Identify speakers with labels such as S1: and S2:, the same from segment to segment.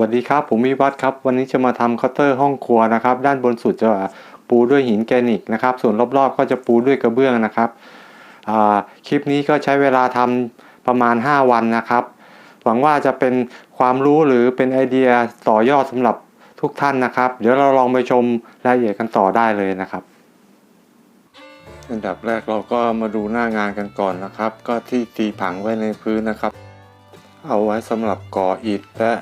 S1: สวัสดีครับ ผมวิวัฒครับ วันนี้จะมาทำเคาน์เตอร์ห้องครัวนะครับ ด้านบนสุดจะปูด้วยหินแกรนิตนะครับ ส่วนรอบๆ ก็จะปูด้วยกระเบื้องนะครับคลิปนี้ก็ใช้เวลาทำประมาณ 5 วันนะครับ หวังว่าจะเป็นความรู้หรือเป็นไอเดียต่อยอดสำหรับทุกท่านนะครับ เดี๋ยวเราลองไปชมรายละเอียดกันต่อได้เลยนะครับ อันดับแรกเราก็มาดูหน้างานกันก่อนนะครับ ก็ที่ตีผังไว้ในพื้นนะครับ เอาไว้สำหรับก่ออิฐและ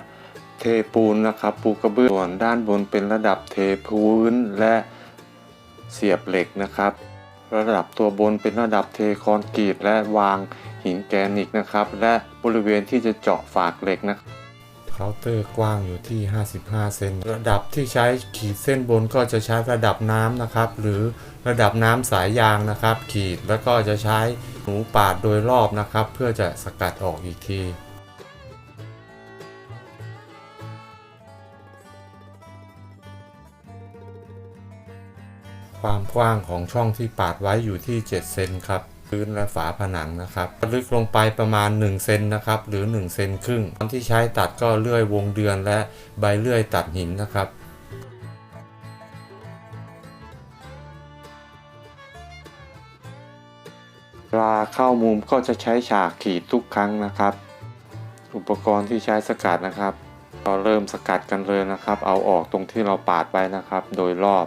S1: เทปูนนะครับปูกระเบื้องส่วนด้านบนเป็นระดับเทพื้นและเสียบเหล็กนะครับ ระดับตัวบนเป็นระดับเทคอนกรีตและวางหินแกรนิตนะครับ และบริเวณที่จะเจาะฝากเหล็กนะเคาน์เตอร์กว้างอยู่ที่ 55 เซนระดับที่ใช้ขีดเส้นบนก็จะใช้ระดับน้ำนะครับ หรือระดับน้ำสายยางนะครับ ขีดแล้วก็จะใช้หนูปาดโดยรอบนะครับ เพื่อจะสกัดออกอีกที ความกว้างของช่องที่ปาดไว้อยู่ที่ 7 เซนครับพื้นและฝาผนังนะครับลึกลงไปประมาณ 1 เซนนะครับ หรือ 1 เซนครึ่งตอนที่ใช้ตัดก็เลื่อยวงเดือนและใบเลื่อยตัดหินนะครับเวลาเข้ามุมก็จะใช้ฉากขีดทุกครั้งนะครับ อุปกรณ์ที่ใช้สกัดนะครับ ก็เริ่มสกัดกันเลยนะครับ เอาออกตรงที่เราปาดไว้นะครับ โดยรอบ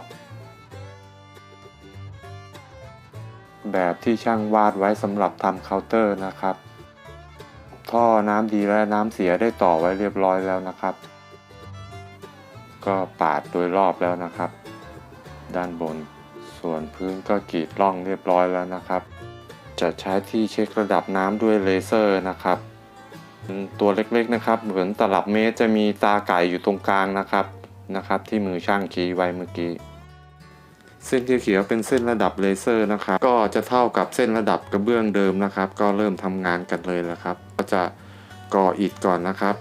S1: แบบที่ช่างวาดไว้สำหรับทำเคาน์เตอร์นะครับ ท่อน้ำดีและน้ำเสียได้ต่อไว้เรียบร้อยแล้วนะครับ ก็ปาดโดยรอบแล้วนะครับ ด้านบน ส่วนพื้นก็กรีดร่องเรียบร้อยแล้วนะครับ จะใช้ที่เช็คระดับน้ำด้วยเลเซอร์นะครับ ตัวเล็กๆนะครับ เหมือนตลับเมตรจะมีตาไก่อยู่ตรงกลางนะครับนะครับ ที่มือช่างชี้ไว้เมื่อกี้ เส้นเขียวเป็นเส้นระดับเลเซอร์นะครับ ก็จะเท่ากับเส้นระดับกระเบื้องเดิมนะครับ ก็เริ่มทำงานกันเลยแล้วครับ ก็จะก่ออิฐก่อนนะครับ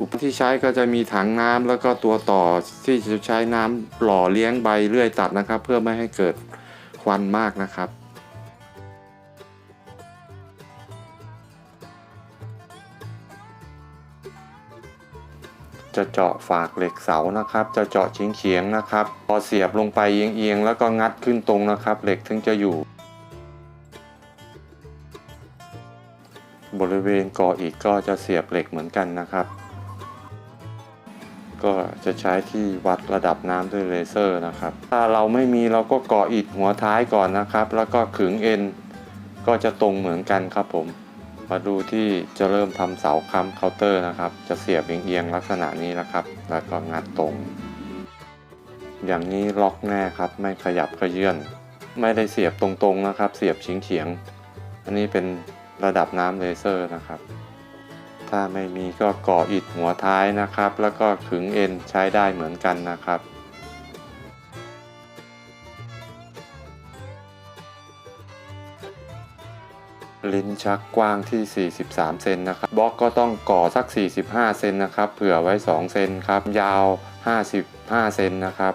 S1: อุปกรณ์ที่ใช้ก็จะมีถังน้ำแล้วก็ตัวต่อที่จะใช้น้ำหล่อเลี้ยงใบเลื่อยตัดนะครับ เพื่อไม่ให้เกิดควันมากนะครับ จะเจาะฝากเหล็กเสานะครับ จะเจาะเฉียงเฉียงๆนะครับ พอเสียบลงไปเอียงๆแล้วก็งัดขึ้นตรงนะครับ เหล็กถึงจะอยู่ บริเวณก่ออิฐก็จะเสียบเหล็กเหมือนกันนะครับ ก็จะใช้ที่วัดระดับน้ำด้วยเลเซอร์นะครับ ถ้าเราไม่มีเราก็ก่ออิฐหัวท้ายก่อนนะครับ แล้วก็ขึงเอ็นก็จะตรงเหมือนกันครับผม มาดูที่จะเริ่มทำเสาค้ำเคาน์เตอร์นะครับ จะเสียบเอียงๆลักษณะนี้นะครับ แล้วก็งัดตรง อย่างนี้ล็อกแน่ครับ ไม่ขยับขยื่นไม่ได้เสียบตรงๆนะครับ เสียบเฉียงๆอันนี้เป็นระดับน้ำเลเซอร์นะครับ ถ้าไม่มีก็ก่ออิฐหัวท้ายนะครับ แล้วก็ขึงเอ็นใช้ได้เหมือนกันนะครับ ลิ้นชักกว้างที่ 43 เซนนะครับบล็อกก็ต้องก่อสัก 45 เซนนะครับเผื่อไว้ 2 เซนครับ ยาว 55 เซนนะครับ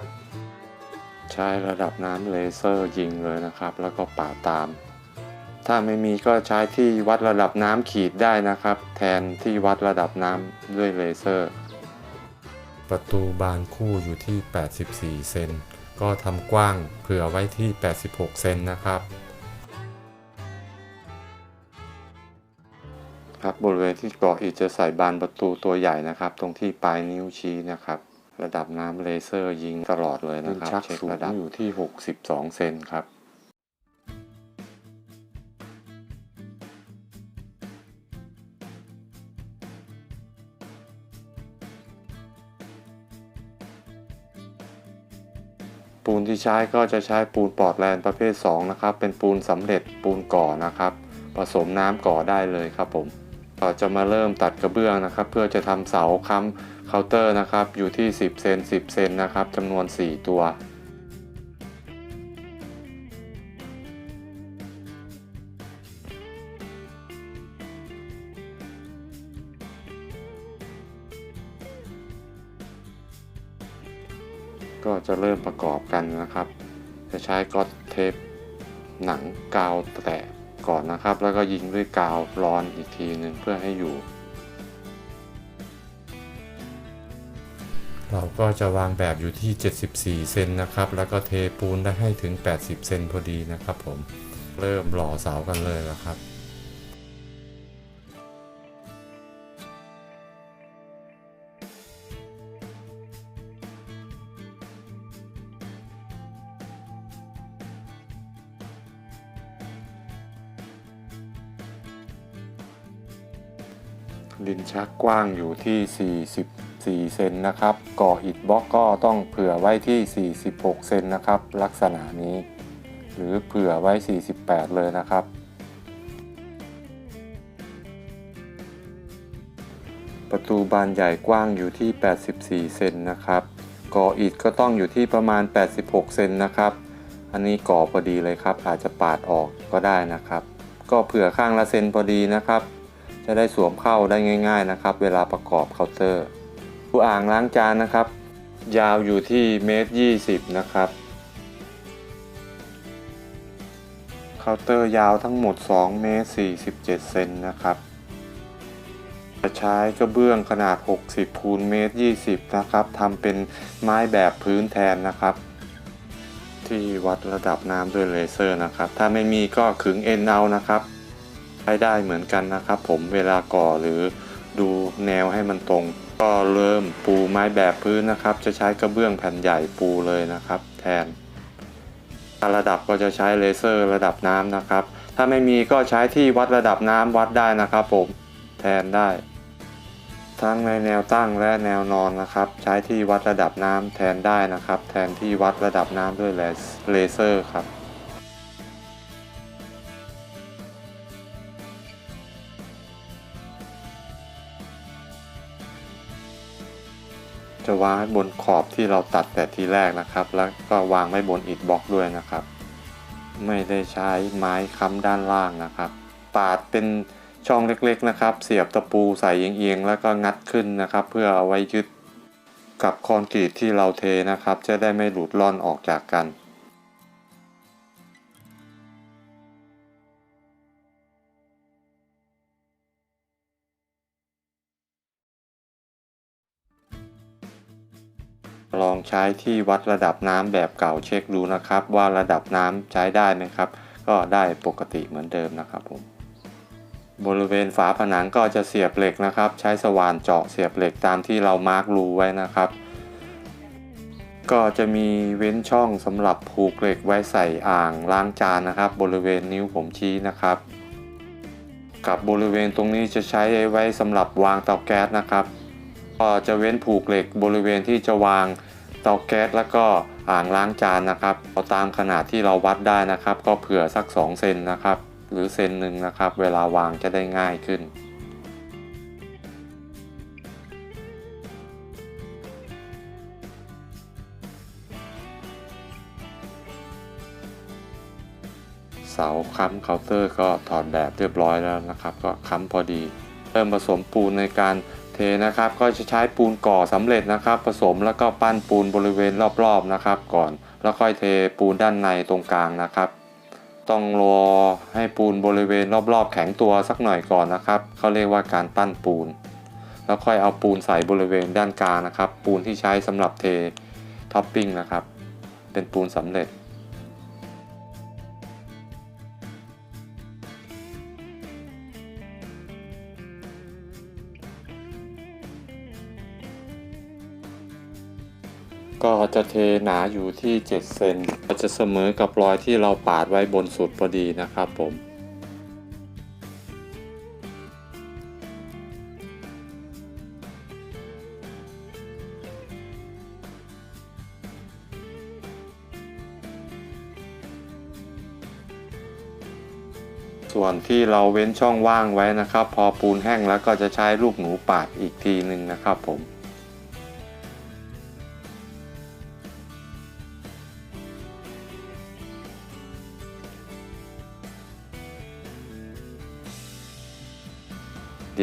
S1: ใช้ระดับน้ำเลเซอร์ยิงเลยนะครับ แล้วก็ป่าตาม ถ้าไม่มีก็ใช้ที่วัดระดับน้ำขีดได้นะครับ แทนที่วัดระดับน้ำด้วยเลเซอร์ ประตูบานคู่อยู่ที่ 84 เซนก็ทำกว้างเผื่อไว้ที่ 86 เซนนะครับ บบริเวณที่ก่ออิฐจะใส่บานประตูตัวใหญ่นะครับ ตรงที่ปลายนิ้วชี้นะครับ ระดับน้ำเลเซอร์ยิงตลอดเลยนะครับเช็คระดับอยู่ที่ 62 เซนครับปูนที่ใช้ก็จะใช้ปูนปอร์ตแลนด์ประเภท 2 นะครับ เป็นปูนสำเร็จปูนก่อนะครับ ผสมน้ำก่อได้เลยครับผม ก็จะมาเริ่มตัดกระเบื้องนะครับ เพื่อจะทำเสาค้ำเคาน์เตอร์นะครับ อยู่ที่ 10 เซน10 เซนนะครับจำนวน 4 ตัวก็จะเริ่มประกอบกันนะครับ จะใช้ก๊อตเทปหนังกาวแตะ ก่อนนะครับ แล้วก็ยิงด้วยกาวร้อนอีกทีหนึ่งเพื่อให้อยู่ เราก็จะวางแบบอยู่ที่ 74 เซนนะครับ แล้วก็เทปูนได้ให้ถึง 80 เซนพอดีนะครับผม เริ่มหล่อเสากันเลยแล้วครับ ลิ้นชักกว้างอยู่ที่ 44 เซนนะครับ ก่ออิฐบล็อกก็ต้องเผื่อไว้ที่ 46 เซนนะครับ ลักษณะนี้ หรือเผื่อไว้ 48 เลยนะครับ ประตูบานใหญ่กว้างอยู่ที่ 84 เซนนะครับ ก่ออิฐก็ต้องอยู่ที่ประมาณ 86 เซนนะครับ อันนี้ก่อพอดีเลยครับ อาจจะปาดออกก็ได้นะครับ ก็เผื่อข้างละเซนพอดีนะครับ จะได้สวมเข้าได้ง่าย ๆนะครับ เวลาประกอบเคาน์เตอร์ผู้อ่างล้างจานนะครับ ยาวอยู่ที่เมตร20นะครับเคาน์เตอร์ยาวทั้งหมด2เมตร47เซนนะครับจะใช้กระเบื้องขนาด 60คูณเมตร20นะครับทำเป็นไม้แบบพื้นแทนนะครับ ที่วัดระดับน้ำด้วยเลเซอร์นะครับ ถ้าไม่มีก็ขึงเอ็นเอานะครับ ใช้ได้เหมือนกันนะครับ ผมเวลาก่อหรือดูแนวให้มันตรง ก็เริ่มปูไม้แบบพื้นนะครับ จะใช้กระเบื้องแผ่นใหญ่ปูเลยนะครับ แทนระดับก็จะใช้เลเซอร์ระดับน้ำนะครับ ถ้าไม่มีก็ใช้ที่วัดระดับน้ำวัดได้นะครับผมแทนได้ ทั้งในแนวตั้งและแนวนอนนะครับ ใช้ที่วัดระดับน้ำแทนได้นะครับ แทนที่วัดระดับน้ำด้วยเลเซอร์ครับ จะวางบนขอบที่เราตัดแต่ทีแรกนะครับ แล้วก็วางไว้บนอิฐบล็อกด้วยนะครับ ไม่ได้ใช้ไม้ค้ำด้านล่างนะครับ ปาดเป็นช่องเล็กๆนะครับ เสียบตะปูใส่เอียงๆแล้วก็งัดขึ้นนะครับ เพื่อเอาไว้ยึดกับคอนกรีตที่เราเทนะครับ จะได้ไม่หลุดล่อนออกจากกัน ใช้ที่วัดระดับน้ำแบบเก่าเช็คดูนะครับ ว่าระดับน้ำใช้ได้ไหมครับ ก็ได้ปกติเหมือนเดิมนะครับผมบริเวณฝาผนังก็จะเสียบเหล็กนะครับ ใช้สว่านเจาะเสียบเหล็กตามที่เรามาร์กรูไว้นะครับ ก็จะมีเว้นช่องสำหรับผูกเหล็กไว้ใส่อ่างล้างจานนะครับ บริเวณนิ้วผมชี้นะครับ กับบริเวณตรงนี้จะใช้ไว้สำหรับวางเตาแก๊สนะครับ ก็จะเว้นผูกเหล็กบริเวณที่จะวาง เตาแก๊สแล้วก็อ่างล้างจานนะครับเอาตามขนาดที่เราวัดได้นะครับ ก็เผื่อสัก 2 เซนนะครับ หรือเซนหนึ่งนะครับ เวลาวางจะได้ง่ายขึ้นเสาค้ำเคาน์เตอร์ก็ถอดแบบเรียบร้อยแล้วนะครับ ก็ค้ำพอดี เริ่มผสมปูนในการ เทนะครับก็จะใช้ปูนก่อสำเร็จนะครับ ผสมแล้วก็ปั้นปูนบริเวณรอบๆนะครับ ก่อนแล้วค่อยเทปูนด้านในตรงกลางนะครับ ต้องรอให้ปูนบริเวณรอบๆ แข็งตัวสักหน่อยก่อนนะครับเขาเรียกว่าการปั้นปูน แล้วค่อยเอาปูนใส่บริเวณด้านกลางนะครับ ปูนที่ใช้สำหรับเทท็อปปิ้งนะครับ เป็นปูนสำเร็จ จะเทหนาอยู่ที่7เซนก็จะเสมอกับรอยที่เราปาดไว้บนสุดพอดีนะครับผมส่วนที่เราเว้นช่องว่างไว้นะครับ พอปูนแห้งแล้วก็จะใช้ลูกหนูปาดอีกทีหนึ่งนะครับผม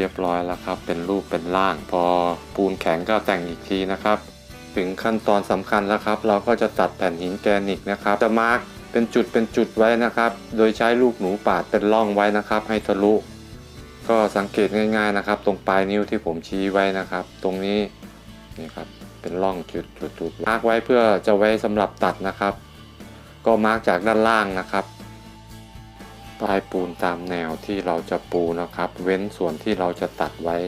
S1: รียบร้อยแล้วครับ เป็นรูปเป็นร่าง พอปูนแข็งก็แต่งอีกทีนะครับ ถึงขั้นตอนสำคัญแล้วครับ เราก็จะตัดแผ่นหินแกรนิกนะครับจะมาร์กเป็นจุดเป็นจุดไว้นะครับ โดยใช้ลูกหนูปาดเป็นร่องไว้นะครับ ให้ทะลุ ก็สังเกตง่าย ๆนะครับ ตรงปลายนิ้วที่ผมชี้ไว้นะครับ ตรงนี้นี่ครับเป็นร่องจุดจุดจุดมาร์กไว้เพื่อจะไว้สำหรับตัดนะครับ ก็มาร์กจากด้านล่างนะครับ ป้ายปูนตามแนวที่เราจะปูนะครับ เว้นส่วนที่เราจะตัดไว้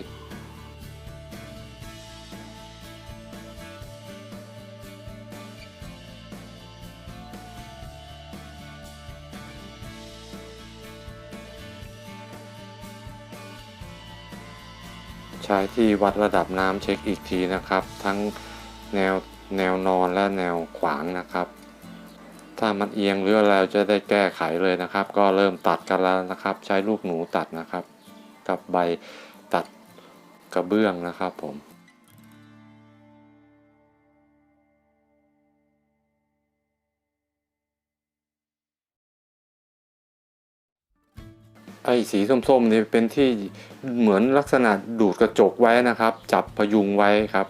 S1: ใช้ที่วัดระดับน้ำเช็คอีกทีนะครับ ทั้งแนวแนวนอนและแนวขวางนะครับ ถ้ามันเอียงหรืออะไรจะได้แก้ไขเลยนะครับ ก็เริ่มตัดกันแล้วนะครับ ใช้ลูกหนูตัดนะครับ กับใบตัดกระเบื้องนะครับผมไอ้สีส้มๆนี่เป็นที่เหมือนลักษณะดูดกระจกไว้นะครับ จับพยุงไว้ครับ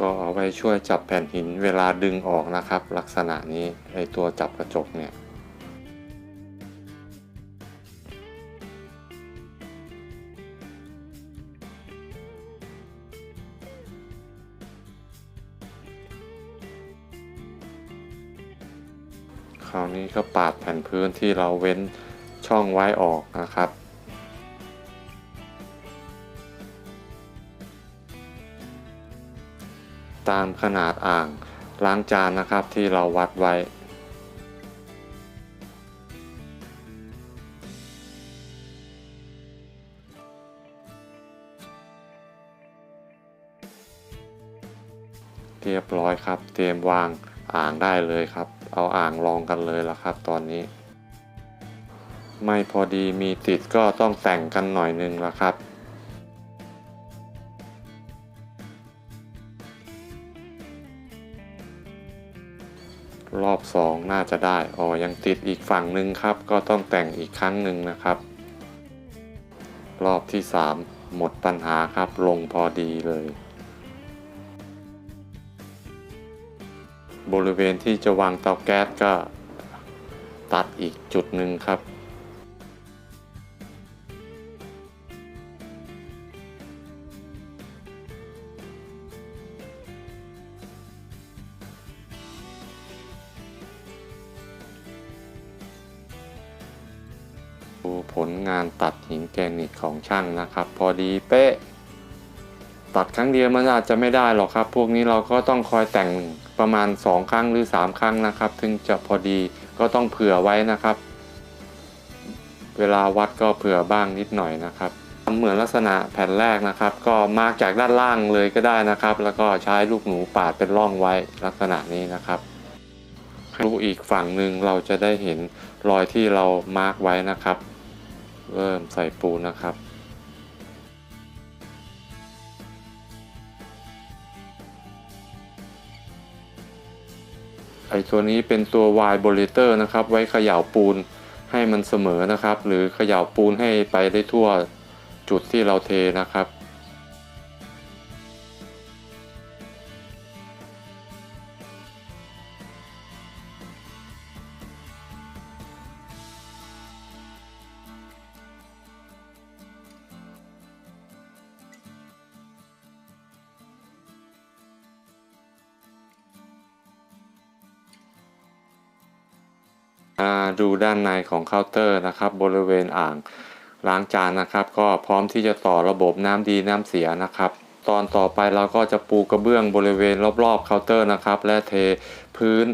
S1: ก็เอาไว้ช่วยจับแผ่นหินเวลาดึงออกนะครับ ลักษณะนี้ไอตัวจับกระจกเนี่ยคราวนี้ก็ปาดแผ่นพื้นที่เราเว้นช่องไว้ออกนะครับามขนาดอ่าง ล้างจานนะครับที่เราวัดไว้ เรียบร้อยครับ เตรียมวางอ่างได้เลยครับ เอาอ่างรองกันเลยละครับตอนนี้ ไม่พอดีมีติดก็ต้องแต่งกันหน่อยนึงละครับ อาจะได้อ๋อยังติดอีกฝั่งหนึ่งครับ ก็ต้องแต่งอีกครั้งหนึ่งนะครับ รอบที่สามหมดปัญหาครับ ลงพอดีเลย บริเวณที่จะวางเตาแก๊สก็ตัดอีกจุดหนึ่งครับ ดูผลงานตัดหินแกรนิตของช่างนะครับ พอดีเป๊ะ ตัดครั้งเดียวมันอาจจะไม่ได้หรอกครับ พวกนี้เราก็ต้องคอยแต่งประมาณ 2 ครั้งหรือ 3 ครั้งนะครับ ถึงจะพอดีก็ต้องเผื่อไว้นะครับ เวลาวัดก็เผื่อบ้างนิดหน่อยนะครับทำเหมือนลักษณะแผ่นแรกนะครับ ก็มาจากด้านล่างเลยก็ได้นะครับ แล้วก็ใช้ลูกหนูปาดเป็นร่องไว้ลักษณะนี้นะครับดูอีกฝั่งหนึ่งเราจะได้เห็นรอยที่เรามาร์กไว้นะครับ เริ่มใส่ปูนนะครับ ไอตัวนี้เป็นตัว Y b o l a t o r นะครับ ไว้เขย่าปูนให้มันเสมอนะครับ หรือเขย่าปูนให้ไปได้ทั่วจุดที่เราเทนะครับานในของเคาน์เตอร์นะครับ บริเวณอ่างล้างจานนะครับ ก็พร้อมที่จะต่อระบบน้ำดีน้ำเสียนะครับ ตอนต่อไปเราก็จะปูกระเบื้องบริเวณรอบๆเคาน์เตอร์นะครับ และเทพื้น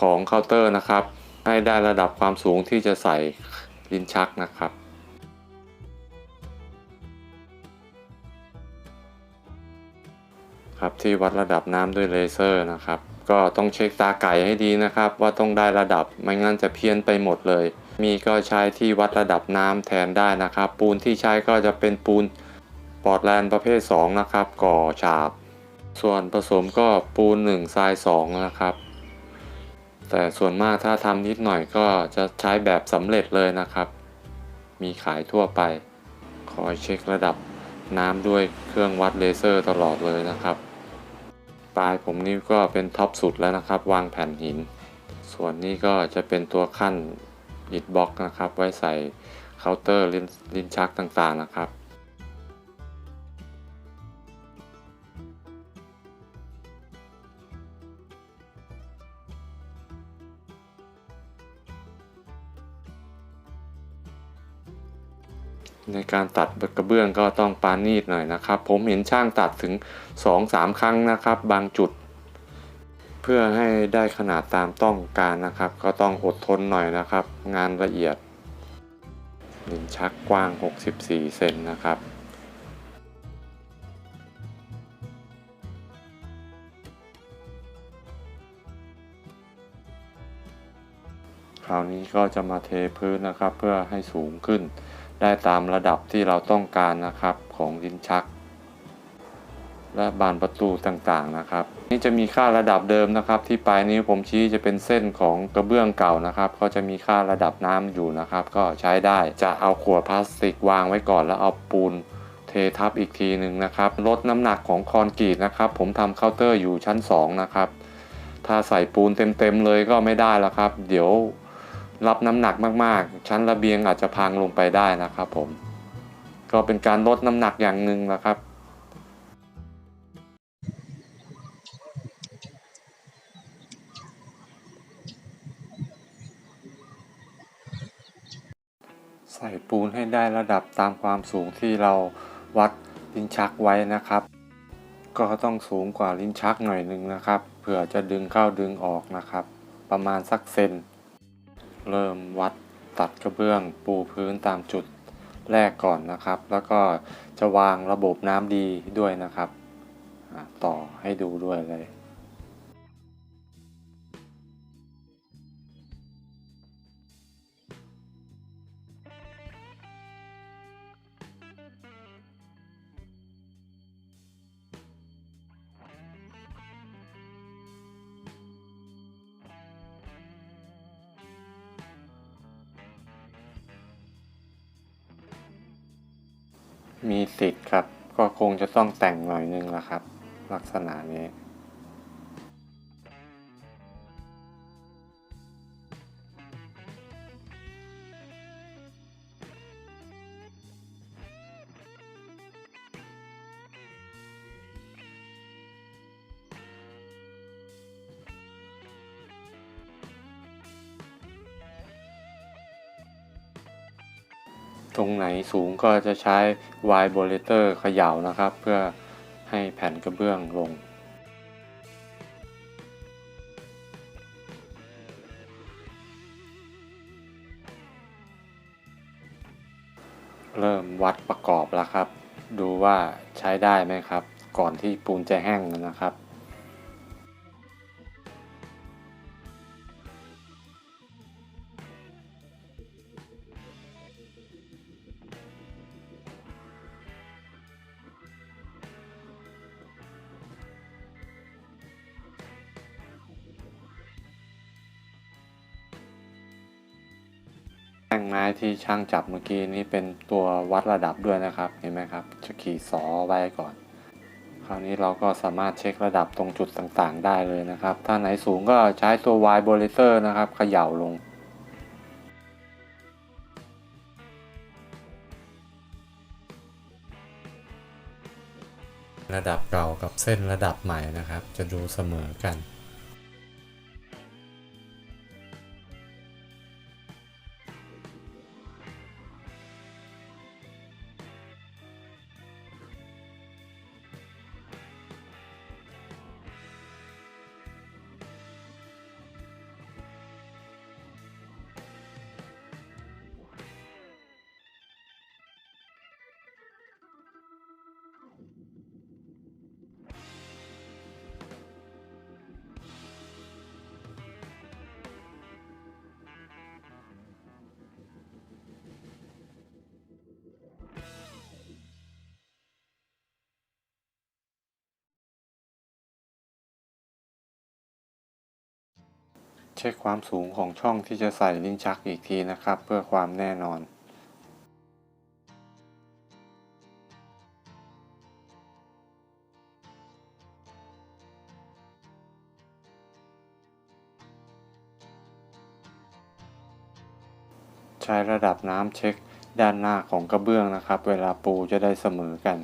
S1: ของเคาน์เตอร์นะครับ ให้ได้ระดับความสูงที่จะใส่ลิ้นชักนะครับครับที่วัดระดับน้ำด้วยเลเซอร์นะครับ ก็ต้องเช็คตาไก่ให้ดีนะครับ ว่าต้องได้ระดับไม่งั้นจะเพี้ยนไปหมดเลย มีก็ใช้ที่วัดระดับน้ำแทนได้นะครับ ปูนที่ใช้ก็จะเป็นปูนปอร์ตแลนด์ประเภท 2 นะครับ ก่อฉาบ ส่วนผสมก็ปูน1ทราย2นะครับ แต่ส่วนมากถ้าทำนิดหน่อยก็จะใช้แบบสำเร็จเลยนะครับ มีขายทั่วไปคอยเช็คระดับน้ำด้วยเครื่องวัดเลเซอร์ตลอดเลยนะครับ ปลายผมนี่ก็เป็นท็อปสุดแล้วนะครับ วางแผ่นหิน ส่วนนี้ก็จะเป็นตัวขั้นอิดบล็อกนะครับ ไว้ใส่เคาน์เตอร์ลิ้นลิ้นชักต่างๆนะครับ ในการตัดกระเบื้องก็ต้องปานีดหน่อยนะครับ ผมเห็นช่างตัดถึง 2-3 ครั้งนะครับ บางจุด เพื่อให้ได้ขนาดตามต้องการนะครับ ก็ต้องอดทนหน่อยนะครับ งานละเอียดลิ้นชักกว้าง 64 เซนนะครับ ราวนี้ก็จะมาเทพื้นนะครับ เพื่อให้สูงขึ้น ได้ตามระดับที่เราต้องการนะครับของลิ้นชัก และบานประตูต่างๆนะครับ นี่จะมีค่าระดับเดิมนะครับ ที่ปลายนิ้วผมชี้จะเป็นเส้นของกระเบื้องเก่านะครับ ก็จะมีค่าระดับน้ำอยู่นะครับ ก็ใช้ได้จะเอาขวดพลาสติกวางไว้ก่อนแล้วเอาปูนเททับอีกทีหนึ่งนะครับลดน้ำหนักของคอนกรีตนะครับ ผมทำเคาน์เตอร์อยู่ชั้น 2 นะครับ ถ้าใส่ปูนเต็มๆเลยก็ไม่ได้แล้วครับ เดี๋ยว รับน้ำหนักมากๆ ชั้นระเบียงอาจจะพังลงไปได้นะครับผม ก็เป็นการลดน้ำหนักอย่างหนึ่งนะครับ ใส่ปูนให้ได้ระดับตามความสูงที่เราวัดลิ้นชักไว้นะครับ ก็ต้องสูงกว่าลิ้นชักหน่อยหนึ่งนะครับ เผื่อจะดึงเข้าดึงออกนะครับ ประมาณสักเซน เริ่มวัดตัดกระเบื้อง ปูพื้นตามจุดแรกก่อนนะครับ แล้วก็จะวางระบบน้ำดีด้วยนะครับ ต่อให้ดูด้วยเลย คงจะต้องแต่งหน่อยนึงละครับ ลักษณะนี้ รงไหนสูงก็จะใช้วายโบเลเตอร์เขย่านะครับ เพื่อให้แผ่นกระเบื้องลง เริ่มวัดประกอบแล้วครับ ดูว่าใช้ได้ไหมครับ ก่อนที่ปูนจะแห้งนะครับ แท่งไม้ที่ช่างจับเมื่อกี้นี้เป็นตัววัดระดับด้วยนะครับ เห็นไหมครับ จะขีดสอไว้ก่อน คราวนี้เราก็สามารถเช็คระดับตรงจุดต่างๆ ได้เลยนะครับ ถ้าไหนสูงก็ใช้ตัว Y b o l e t e r นะครับเขย่าลง ระดับเก่ากับเส้นระดับใหม่นะครับ จะดูเสมอกัน เช็คความสูงของช่องที่จะใส่ลิ้นชักอีกทีนะครับ เพื่อความแน่นอนใช้ระดับน้ำเช็คด้านหน้าของกระเบื้องนะครับ เวลาปูจะได้เสมอกัน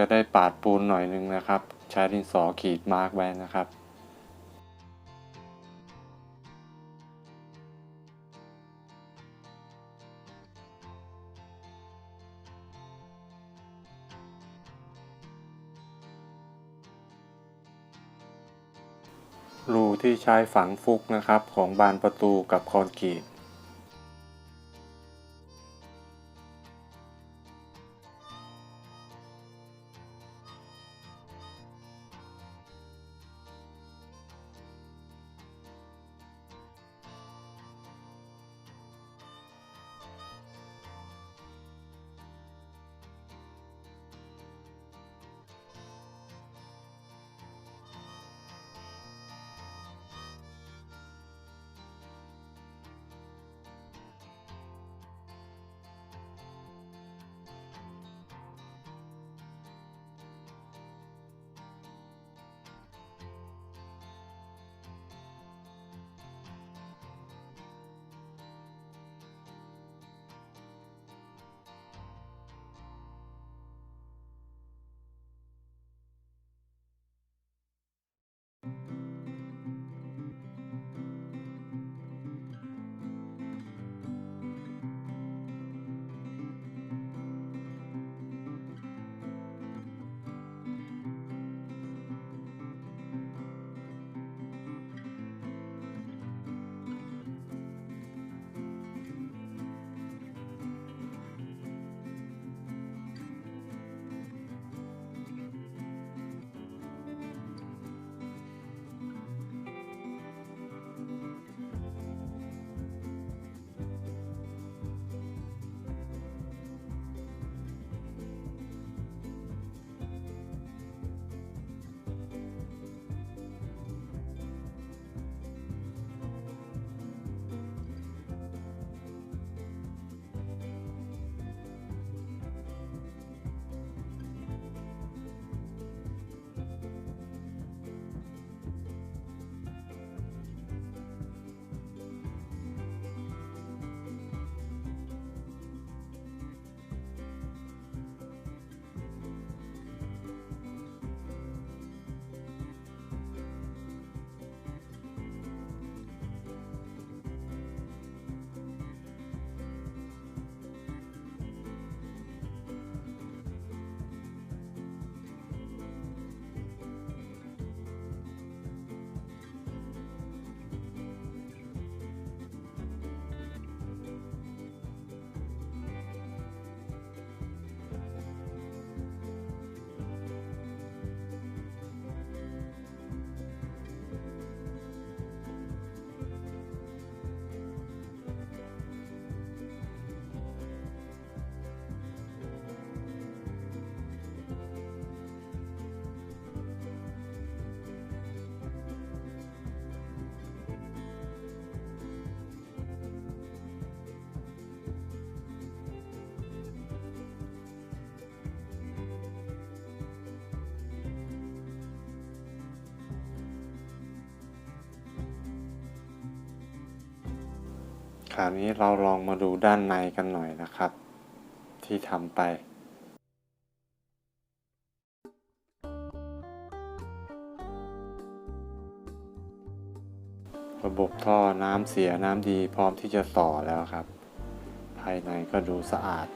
S1: จะได้ปาดปูนหน่อยนึงนะครับ ใช้ดินสอขีดมาร์กไว้นะครับรูที่ใช้ฝังฟุกนะครับของบานประตูกับคอนกรีต thank you คราวนี้เราลองมาดูด้านในกันหน่อยนะครับ ที่ทำไประบบท่อน้ำเสียน้ำดีพร้อมที่จะต่อแล้วครับ ภายในก็ดูสะอาด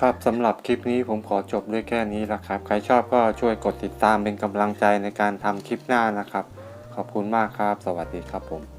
S1: ครับสำหรับคลิปนี้ผมขอจบด้วยแค่นี้ละครับ ใครชอบก็ช่วยกดติดตามเป็นกำลังใจในการทำคลิปหน้านะครับ ขอบคุณมากครับ สวัสดีครับผม